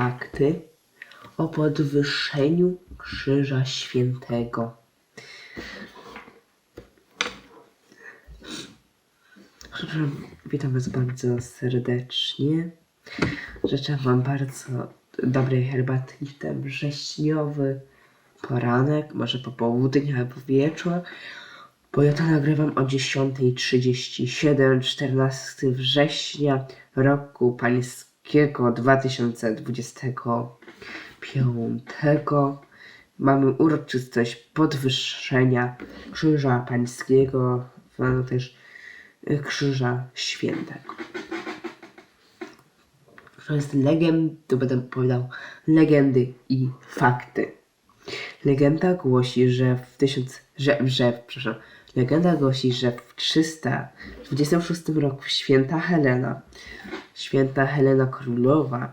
fakty o podwyższeniu Krzyża Świętego. Witam Was bardzo serdecznie. Życzę Wam bardzo dobrej herbaty i ten wrześniowy poranek, może popołudnie albo wieczór, bo ja to nagrywam o 10.37, 14 września roku pańskiego 2025. Mamy uroczystość podwyższenia Krzyża Pańskiego, zwanego też y, Krzyża Świętego. To jest legend, to będę opowiadał legendy i fakty. Legenda głosi, że w tysiąc, że, że, przepraszam, legenda głosi, że w 326 roku święta Helena, święta Helena Królowa,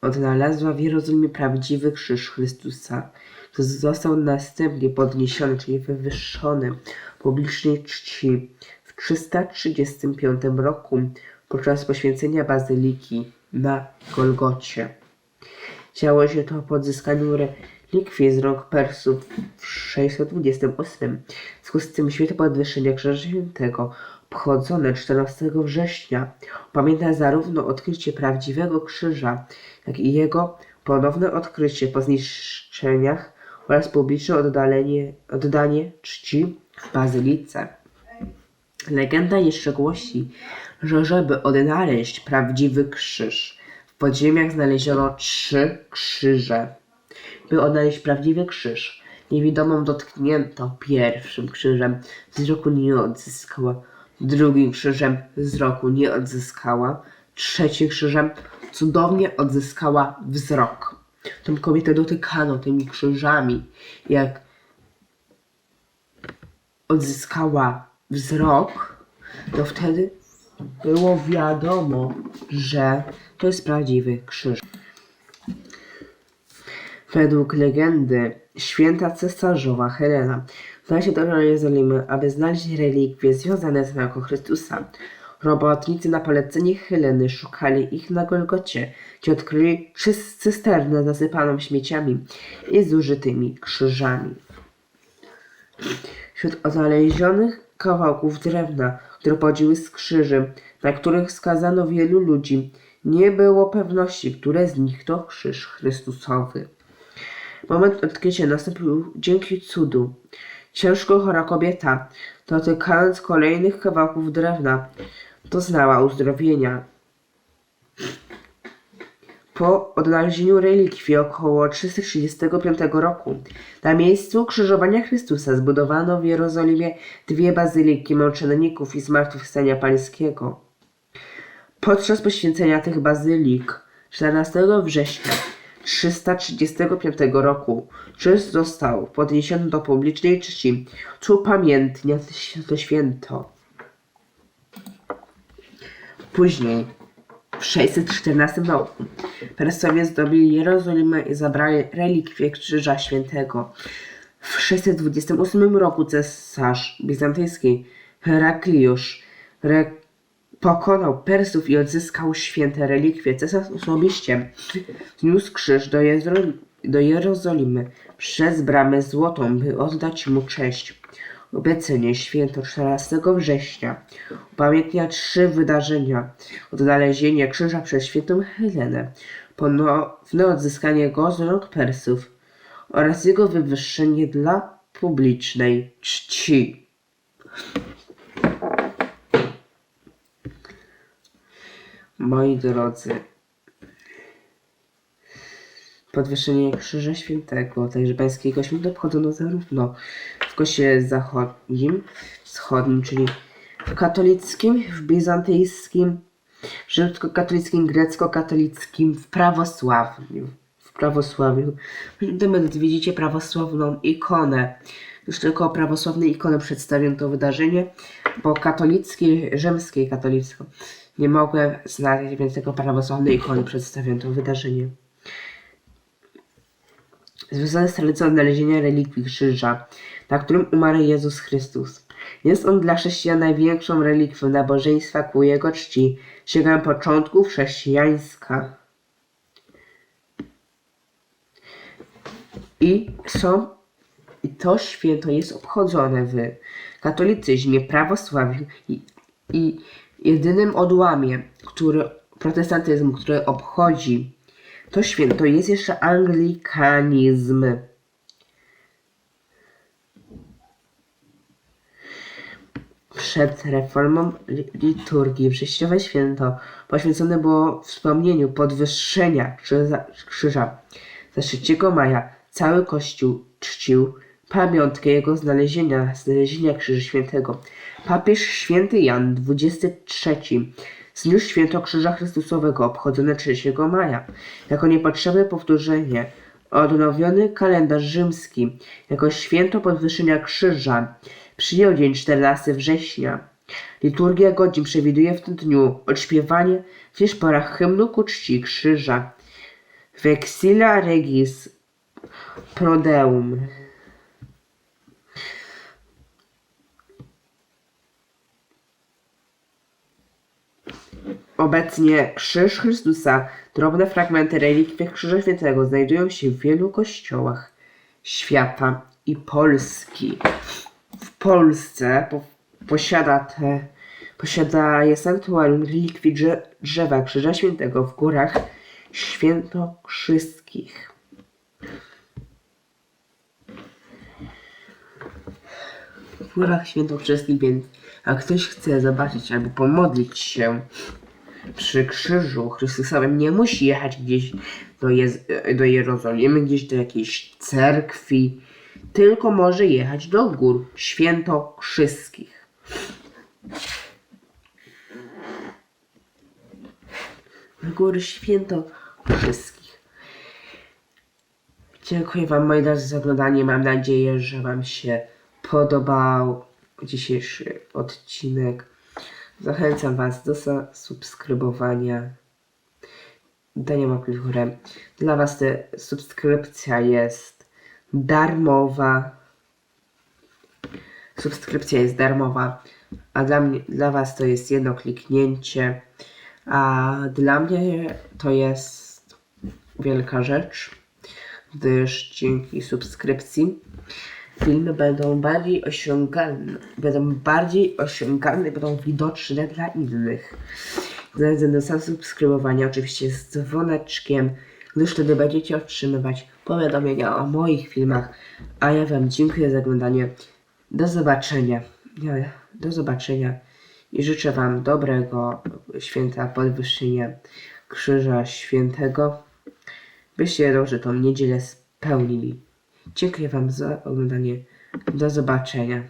odnalazła w Jerozolimie prawdziwy krzyż Chrystusa, który został następnie podniesiony, czyli wywyższony publicznej czci w 335 roku podczas poświęcenia bazyliki na Golgocie. Działo się to po odzyskaniu relikwii z rąk Persów w 628. W związku z tym święto podwyższenia Krzyża Świętego obchodzone 14 września pamięta zarówno odkrycie prawdziwego krzyża, jak i jego ponowne odkrycie po zniszczeniach oraz publiczne oddalenie, oddanie czci w bazylice. Legenda jeszcze głosi, że żeby odnaleźć prawdziwy krzyż, w podziemiach znaleziono trzy krzyże. By odnaleźć prawdziwy krzyż, niewidomą dotknięto pierwszym krzyżem, wzroku nie odzyskała, drugim krzyżem wzroku nie odzyskała, trzecim krzyżem cudownie odzyskała wzrok. Tą kobietę dotykano tymi krzyżami, jak odzyskała wzrok, to wtedy było wiadomo, że to jest prawdziwy krzyż. Według legendy święta cesarzowa Helena się do Jerozolimy, aby znaleźć relikwie związane z nauką Chrystusa. Robotnicy na polecenie Heleny szukali ich na Golgocie, gdzie odkryli cysternę zasypaną śmieciami i zużytymi krzyżami. Wśród odnalezionych kawałków drewna, które pochodziły z krzyży, na których skazano wielu ludzi, nie było pewności, które z nich to krzyż Chrystusowy. Moment odkrycia nastąpił dzięki cudu. Ciężko chora kobieta, dotykając kolejnych kawałków drewna, doznała uzdrowienia. Po odnalezieniu relikwii około 335 roku na miejscu krzyżowania Chrystusa zbudowano w Jerozolimie dwie bazyliki męczenników i zmartwychwstania pańskiego. Podczas poświęcenia tych bazylik 14 września 335 roku krzyż został podniesiony do publicznej czci, co upamiętnia to święto. Później, w 614 roku, Persowie zdobili Jerozolimę i zabrali relikwie Krzyża Świętego. W 628 roku cesarz bizantyjski Herakliusz re- pokonał Persów i odzyskał święte relikwie. Cesarz osobiście wniósł krzyż do, Jezro- do Jerozolimy przez bramę złotą, by oddać mu cześć. Obecnie święto 14 września upamiętnia trzy wydarzenia. Odnalezienie krzyża przez świętą Helenę, ponowne odzyskanie go z rąk Persów oraz jego wywyższenie dla publicznej czci. Moi drodzy, podwyższenie Krzyża Świętego, także Pańskiego Święto obchodzono zarówno w Kościele Zachodnim, Wschodnim, czyli w katolickim, w bizantyjskim, w rzymskokatolickim, grecko-katolickim, w prawosławnym. W prawosławiu. Gdy widzicie prawosławną ikonę, już tylko prawosławnej ikony przedstawię to wydarzenie, bo katolickie, rzymskie i katolicko nie mogłem znaleźć, więc tylko prawosławnej ikony przedstawię to wydarzenie związane z tradycją odnalezienia relikwii krzyża, na którym umarł Jezus Chrystus. Jest on dla chrześcijan największą relikwią nabożeństwa ku jego czci, sięgają początków chrześcijaństwa. I są i to święto jest obchodzone w katolicyzmie, prawosławiu i, i jedynym odłamie, który protestantyzmu, który obchodzi to święto jest jeszcze anglikanizm. Przed reformą li- liturgii wrześniowe święto poświęcone było wspomnieniu podwyższenia krzyża, krzyża. Za 3 maja cały Kościół czcił pamiątkę jego znalezienia, znalezienia Krzyża Świętego. Papież święty Jan XXIII zniósł święto Krzyża Chrystusowego obchodzone 3 maja. Jako niepotrzebne powtórzenie odnowiony kalendarz rzymski jako święto podwyższenia krzyża przyjął dzień 14 września. Liturgia godzin przewiduje w tym dniu odśpiewanie w porach hymnu ku czci krzyża. Vexilla regis prodeum. Obecnie krzyż Chrystusa, drobne fragmenty relikwii Krzyża Świętego znajdują się w wielu kościołach świata i Polski. W Polsce po, posiada te, posiada je sanktuarium relikwii drze, drzewa Krzyża Świętego w górach świętokrzyskich. W górach świętokrzyskich, więc jak ktoś chce zobaczyć albo pomodlić się przy krzyżu Chrystusowym nie musi jechać gdzieś do, Jez- do Jerozolimy, gdzieś do jakiejś cerkwi, tylko może jechać do gór świętokrzyskich. Gór świętokrzyskich. Dziękuję Wam moi drodzy za oglądanie. Mam nadzieję, że Wam się podobał dzisiejszy odcinek. Zachęcam Was do subskrybowania, dania łapki w górę. Dla Was ta subskrypcja jest darmowa. Subskrypcja jest darmowa, a dla, mnie, dla Was to jest jedno kliknięcie, a dla mnie to jest wielka rzecz, gdyż dzięki subskrypcji filmy będą bardziej osiągalne, będą bardziej osiągalne, będą widoczne dla innych. Zachęcam do subskrybowania oczywiście z dzwoneczkiem, gdyż wtedy będziecie otrzymywać powiadomienia o moich filmach. A ja Wam dziękuję za oglądanie. Do zobaczenia. Do zobaczenia i życzę Wam dobrego święta podwyższenia Krzyża Świętego, byście dobrze tą niedzielę spełnili. Dziękuję Wam za oglądanie. Do zobaczenia.